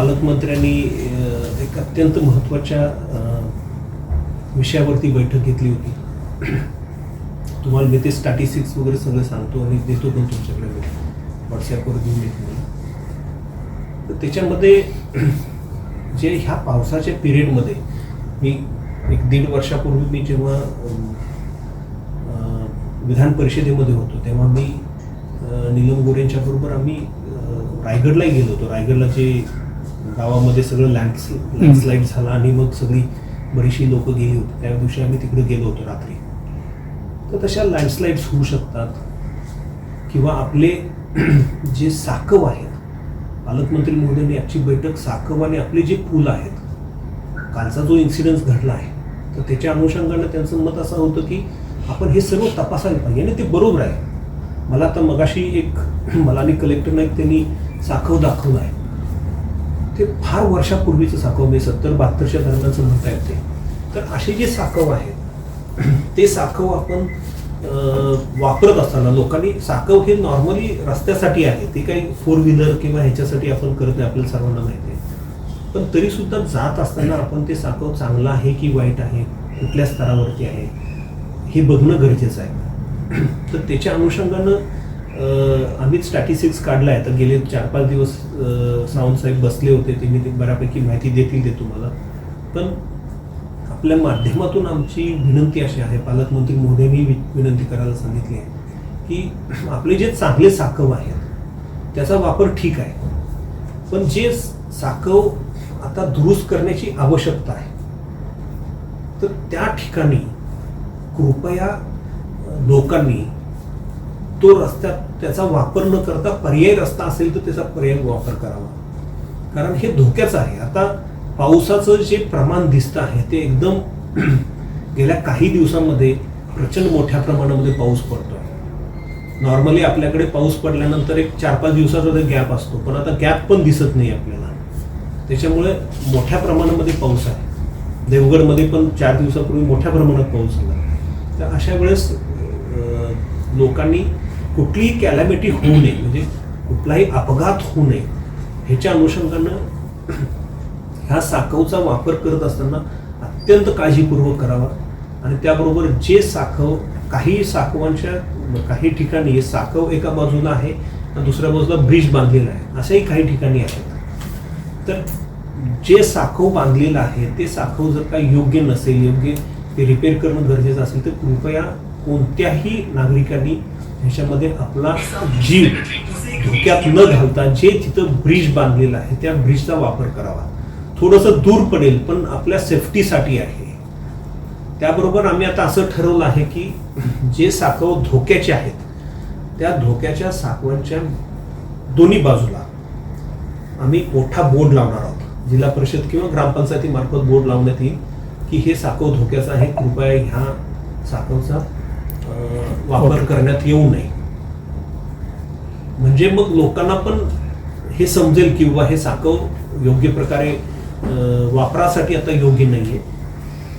पालकमंत्र्यांनी एक अत्यंत महत्त्वाच्या विषयावरती बैठक घेतली होती. तुम्हाला मी ते स्टॅटिस्टिक्स वगैरे सगळं सांगतो आणि देतो पण तुमच्याकडे. मी व्हॉट्सॲपवर घेऊन देतो मला तर त्याच्यामध्ये जे ह्या पावसाच्या पिरियडमध्ये मी एक दीड वर्षापूर्वी मी जेव्हा विधान परिषदेमध्ये होतो तेव्हा मी नीलम गोरेंच्याबरोबर आम्ही रायगडलाही गेलो होतो. रायगडला जे गावामध्ये सगळं लँड लँडस्लाईड झाला आणि मग सगळी बरीचशी लोक गेली होती. त्या दिवशी आम्ही तिकडे गेलो होतो रात्री. तर तशा लँडस्लाईड्स होऊ शकतात. किंवा आपले जे साकव आहेत पालकमंत्री महोदयांनी आजची बैठक साकव आणि आपले जे पूल आहेत कालचा जो इन्सिडन्स घडला आहे तर त्याच्या अनुषंगानं त्यांचं मत असं होतं की आपण हे सर्व तपासायला पाहिजे. आणि ते बरोबर आहे. मला आता मगाशी एक मला आणि कलेक्टर एक त्यांनी साखव दाखवलं आहे. ते फार वर्षापूर्वीचं साखव म्हणजे सत्तर बहात्तरच्या दरम्यानचं म्हणता येते. तर असे जे साखव आहेत ते साखव आपण वापरत असताना लोकांनी साखव हे नॉर्मली रस्त्यासाठी आहे ते काही फोर व्हीलर किंवा ह्याच्यासाठी आपण करत नाही आपल्याला सर्वांना माहिती आहे. पण तरी सुद्धा जात असताना आपण ते साखव चांगलं आहे की वाईट आहे कुठल्या स्तरावरती आहे हे बघणं गरजेचं आहे. तर त्याच्या अनुषंगानं आम्हीच स्टॅटिस्टिक्स काढला आहे तर गेले चार पाच दिवस सावंत साहेब बसले होते. त्यांनी ते बऱ्यापैकी माहिती देतील ते तुम्हाला. पण आपल्या माध्यमातून आमची विनंती अशी आहे पालकमंत्री महोदयांनी वि- विनंती करायला सांगितली आहे की आपले जे चांगले साकव आहेत त्याचा वापर ठीक आहे. पण जे साकव आता दुरुस्त करण्याची आवश्यकता आहे तर त्या ठिकाणी कृपया लोकांनी तो रस्त्यात त्याचा वापर न करता पर्यायी रस्ता असेल तर त्याचा पर्याय वापर करावा. कारण हे धोक्याचं आहे. आता पावसाचं जे प्रमाण दिसतं आहे ते एकदम गेल्या काही दिवसांमध्ये प्रचंड मोठ्या प्रमाणामध्ये पाऊस पडतो आहे नॉर्मली आपल्याकडे पाऊस पडल्यानंतर एक चार पाच दिवसाचा तर गॅप असतो. पण आता गॅप पण दिसत नाही आपल्याला. त्याच्यामुळे मोठ्या प्रमाणामध्ये पाऊस आहे. देवगडमध्ये पण चार दिवसापूर्वी मोठ्या प्रमाणात पाऊस झाला. तर अशा वेळेस लोकांनी कुठलीही कॅलॅमिटी होऊ नये म्हणजे कुठलाही अपघात होऊ नये ह्याच्या अनुषंगानं ह्या साखवचा वापर करत असताना अत्यंत काळजीपूर्वक करावा. आणि त्याबरोबर जे साखव काही साखवांच्या काही ठिकाणी साखव एका बाजूला आहे आणि दुसऱ्या बाजूला ब्रिज बांधलेला आहे असंही काही ठिकाणी आहेत तर जे साखव बांधलेलं आहे ते साखव जर काही योग्य नसेल योग्य ते रिपेअर करणं गरजेचं असेल तर कृपया कोणत्याही नागरिकांनी ह्याच्यामध्ये आपला जीव धोक्यात न घालता जे तिथं ब्रिज बांधलेलं आहे त्या ब्रिजचा वापर करावा. थोडंसं दूर पडेल पण आपल्या सेफ्टीसाठी आहे. त्याबरोबर आम्ही आता असं ठरवलं आहे की जे साकव धोक्याचे आहेत त्या धोक्याच्या साकवांच्या दोन्ही बाजूला आम्ही मोठा बोर्ड लावणार आहोत. जिल्हा परिषद किंवा ग्रामपंचायतीमार्फत बोर्ड लावण्यात येईल की हे साकव धोक्याचं आहे कृपया ह्या साकवचा वापर करण्यात येऊ नये. म्हणजे मग लोकांना पण हे समजेल की बाबा हे साखर योग्य प्रकारे वापरासाठी आता योग्य नाहीये.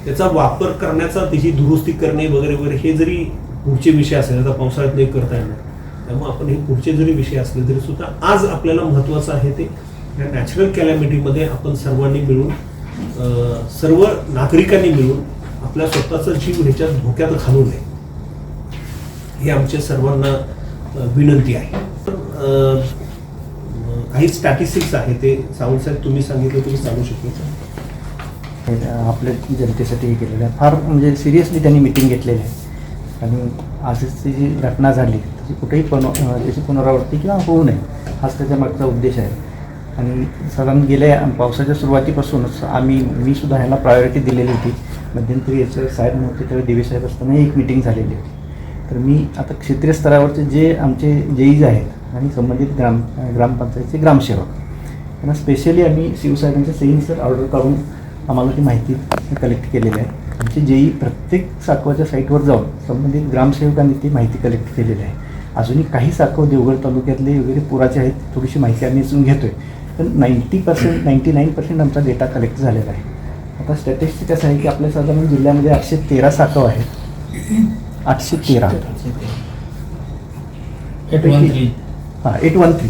त्याचा वापर करण्याचा त्याची दुरुस्ती करणे वगैरे वगैरे हे जरी पुढचे विषय असेल आता पावसाळ्यात नाही करता येणार. त्यामुळे आपण हे पुढचे जरी विषय असले तरी सुद्धा आज आपल्याला महत्वाचं आहे ते या नॅचरल कॅलॅमिटीमध्ये आपण सर्वांनी मिळून सर्व नागरिकांनी मिळून आपल्या स्वतःचा जीव ह्याच्यात धोक्यात घालू नये. ही आमच्या सर्वांना विनंती आहे. काही स्टॅटिस्टिक्स आहे ते सावंत साहेब तुम्ही सांगितलं तुम्ही सांगू शकता हे आपल्या जनतेसाठी हे केलेलं आहे. फार म्हणजे सिरियसली त्यांनी मिटिंग घेतलेली आहे. आणि आजची जी घटना झाली त्याची कुठेही पुन त्याची पुनरावृत्ती किंवा होऊ नये हाच त्याच्या मागचा उद्देश आहे. आणि साधारण गेल्या पावसाच्या सुरुवातीपासूनच आम्ही मी सुद्धा ह्याला प्रायोरिटी दिलेली होती. मध्यंतरी याचं साहेब नव्हते त्यावेळी देवी साहेब असताना एक मिटिंग झालेली होती. तर मी आता क्षेत्रीय स्तरावरचे जे आमचे जेईज आहेत आणि संबंधित ग्राम ग्रामपंचायतचे ग्रामसेवक त्यांना स्पेशली आम्ही शिवसाहेबांच्या सेईन्सवर ऑर्डर काढून आम्हाला ती माहिती कलेक्ट केलेली आहे. आमचे जेई प्रत्येक साकवाच्या साईटवर जाऊन संबंधित ग्रामसेवकांनी ती माहिती कलेक्ट केलेली आहे. अजूनही काही साकव देवगड तालुक्यातले वगैरे पुराचे आहेत थोडीशी माहिती आम्ही अजून घेतो आहे पण ninety percent ninety nine percent आमचा डेटा कलेक्ट झालेला आहे. आता स्टॅटिस्टिक असं आहे की आपल्या साधारण जिल्ह्यामध्ये आठशे तेरा साकव आहेत. आठशे तेरा. Eight one three. हां एट वन थ्री.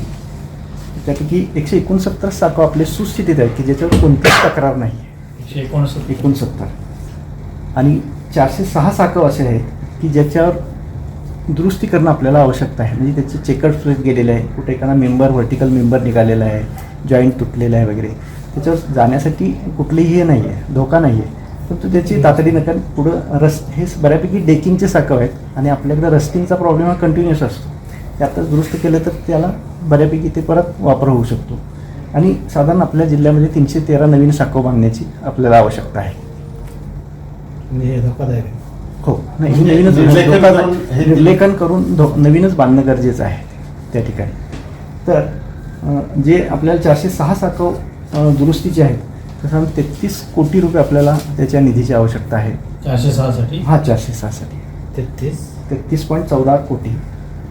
त्यापैकी एकशे एकोणसत्तर साखो आपले सुस्थितीत आहेत की ज्याच्यावर कोणतीच तक्रार नाही. आहे एकशे एकोणसत्तर. एकोणसत्तर. आणि चारशे सहा साखव असे आहेत की ज्याच्यावर दुरुस्ती करणं आपल्याला आवश्यकता आहे. म्हणजे त्याचे चेकअप फ्रेज गेलेले आहे कुठे एखादा मेंबर व्हर्टिकल मेंबर निघालेला आहे. जॉईंट तुटलेला आहे वगैरे. त्याच्यावर जाण्यासाठी कुठलीही हे नाही आहे धोका नाही आहे परंतु त्याची तातडीनं कारण पुढं रस हे बऱ्यापैकी डेकिंगचे साखव आहेत आणि आपल्याकडे रस्टिंगचा प्रॉब्लेम हा कंटिन्युअस असतो. ते आताच दुरुस्त केलं तर त्याला बऱ्यापैकी ते परत वापर होऊ शकतो. आणि साधारण आपल्या जिल्ह्यामध्ये तीनशे तेरा नवीन साखव बांधण्याची आपल्याला आवश्यकता आहे. म्हणजे हे हो. नाही हे म्हणजे नवीनच निर्लेखन करून हे- नवीनच बांधणं गरजेचं आहे त्या ठिकाणी. तर जे आपल्याला चारशे सहा साखव अं, दुरुस्तीचे आहेत तसं तेहतीस कोटी रुपये आपल्याला त्याच्या निधीची आवश्यकता आहे. चारशे सहासाठी? हा चारशे सहासाठी. तेहतीस? तेहतीस पॉईंट चौदा कोटी.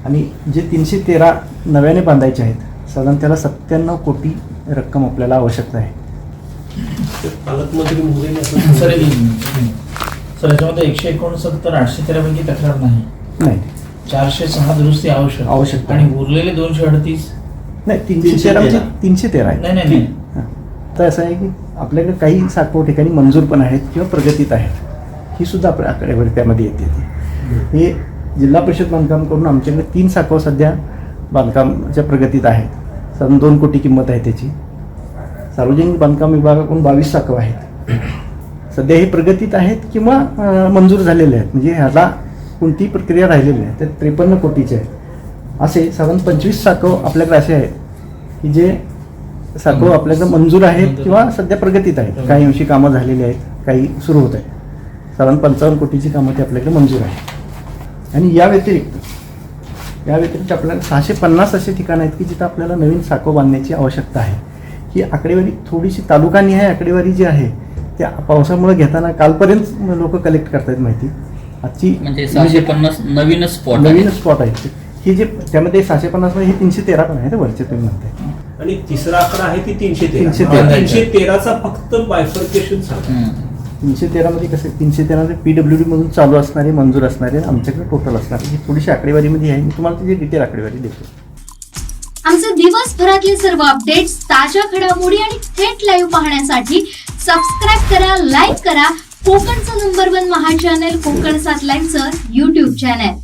आणि जे तीनशे तेरा नव्याने बांधायचे आहेत साधारण त्याला सत्त्याण्णव कोटी रक्कम आपल्याला आवश्यकता आहे. पालकमंत्री असं सर. सर याच्यामध्ये एकशे एकोणसत्तर आठशे तेरापैकी तक्रार नाही. नाही. चारशे सहा दुरुस्ती आवश्यक. आवश्यक. आणि उरलेले दोनशे अडतीस? नाही तीनशे तीनशे तेरा. म्हणजे. तीनशे तेरा आहे. नाही नाही नाही. तर असं आहे की आपल्याकडे काही साखव ठिकाणी मंजूर पण आहेत किंवा प्रगतीत आहेत. ही सुद्धा आपल्या आकडेवारी त्यामध्ये येते ती. हे जिल्हा परिषद बांधकाम करून आमच्याकडे तीन साखव सध्या बांधकामच्या प्रगतीत आहेत. साधारण दोन कोटी किंमत आहे त्याची. सार्वजनिक बांधकाम विभागाकडून बावीस साखव आहेत. सध्या हे प्रगतीत आहेत किंवा मंजूर झालेले आहेत. म्हणजे ह्याला कोणतीही प्रक्रिया राहिलेली आहे तर त्रेपन्न कोटीचे आहेत. असे साधारण पंचवीस साखव आपल्याकडे असे आहेत की जे साखव आपल्याकडे मंजूर आहेत किंवा सध्या प्रगतीत आहेत. काही अंशी कामं झालेली आहेत काही सुरू होत आहेत. साधारण पंचावन्न कोटीची कामं ती आपल्याकडे मंजूर आहेत. आणि या व्यतिरिक्त या व्यतिरिक्त आपल्याला सहाशे पन्नास असे ठिकाण आहेत की जिथं आपल्याला नवीन साखव बांधण्याची आवश्यकता आहे. ही आकडेवारी थोडीशी तालुकानिहाय आकडेवारी जी आहे त्या पावसामुळे घेताना कालपर्यंत लोक कलेक्ट करतायत माहिती. आजची म्हणजे सहाशे पन्नास नवीनच स्पॉट नवीन स्पॉट आहेत. ही जे त्यामध्ये सहाशे पन्नासमध्ये हे तीनशे तेरा पण आहे वरचे तुम्ही म्हणताय. आणि तिसरा आकडा आहे ती तीनशे तेरा. तीनशे तेरा. तीनशे तेराचा फक्त बायफर्केशन सांगा तीनशे तेरामध्ये कसं आहे? तीनशे तेरामध्ये पी डब्ल्यू डी मधून चालू असणारे मंजूर असणारे आमच्याकडे टोटल असणारे ही थोडीशी आकडेवारीमध्ये आहे. मी तुम्हाला त्याची डिटेल आकडेवारी देतो. आमचे दिवसभरातले सर्व अपडेट्स ताज्या घडामोडी आणि थेट लाईव्ह पाहण्यासाठी सबस्क्राईब करा लाईक करा. कोकणचं नंबर वन महा चॅनल कोकण सात लाईव्हचं युट्यूब चॅनल